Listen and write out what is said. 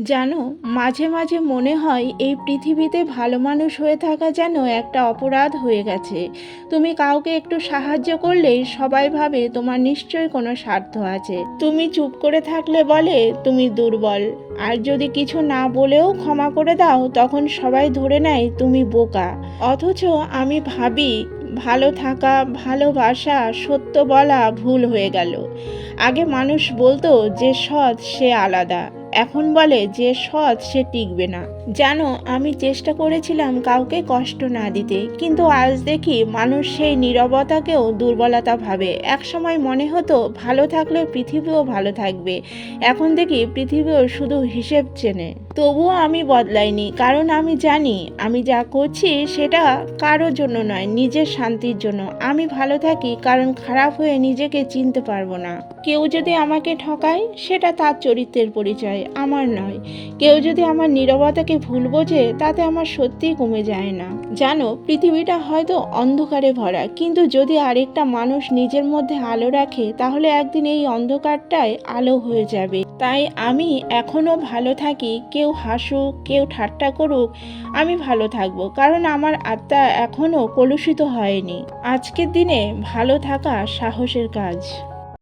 জানো, মাঝে মাঝে মনে হয় এই পৃথিবীতে ভালো মানুষ হয়ে থাকা যেন একটা অপরাধ হয়ে গেছে। তুমি কাউকে একটু সাহায্য করলেই সবাই ভাবে তোমার নিশ্চয়ই কোনো স্বার্থ আছে। তুমি চুপ করে থাকলে বলে, তুমি দুর্বল। আর যদি কিছু না বলেও ক্ষমা করে দাও, তখন সবাই ধরে নেয়, তুমি বোকা। অথচ আমি ভাবি, ভালো থাকা, ভালোবাসা, সত্য বলা ভুল হয়ে গেল। আগে মানুষ বলতো যে সৎ সে আলাদা। এখন বলে যে সৎ সে টিকবে না। জানো, আমি চেষ্টা করেছিলাম কাউকে কষ্ট না দিতে, কিন্তু আজ দেখি মানুষ সেই নিরবতাকেও দুর্বলতা ভাবে। একসময় মনে হতো, ভালো থাকলে পৃথিবীও ভালো থাকবে। এখন দেখি পৃথিবীও শুধু হিসেব চেনে। তবুও আমি বদলাইনি, কারণ আমি জানি আমি যা করছি সেটা কারোর জন্য নয়, নিজের শান্তির জন্য। আমি ভালো থাকি কারণ খারাপ হয়ে নিজেকে চিনতে পারব না। কেউ যদি আমাকে ঠকায়, সেটা তার চরিত্রের পরিচয়, আমার নয়। কেউ যদি আমার নীরবতাকে ভুল বোঝে, তাতে আমার সত্যিই কমে যায় না। জানো, পৃথিবীটা হয়তো অন্ধকারে ভরা, কিন্তু যদি আরেকটা মানুষ নিজের মধ্যে আলো রাখে, তাহলে একদিন এই অন্ধকারটাই আলো হয়ে যাবে। তাই আমি এখনও ভালো থাকি কেউ হাসুক, কেউ ঠাট্টা করুক, আমি ভালো থাকব। কারণ আমার আত্মা এখনও কলুষিত হয়নি। আজকের দিনে ভালো থাকা সাহসের কাজ।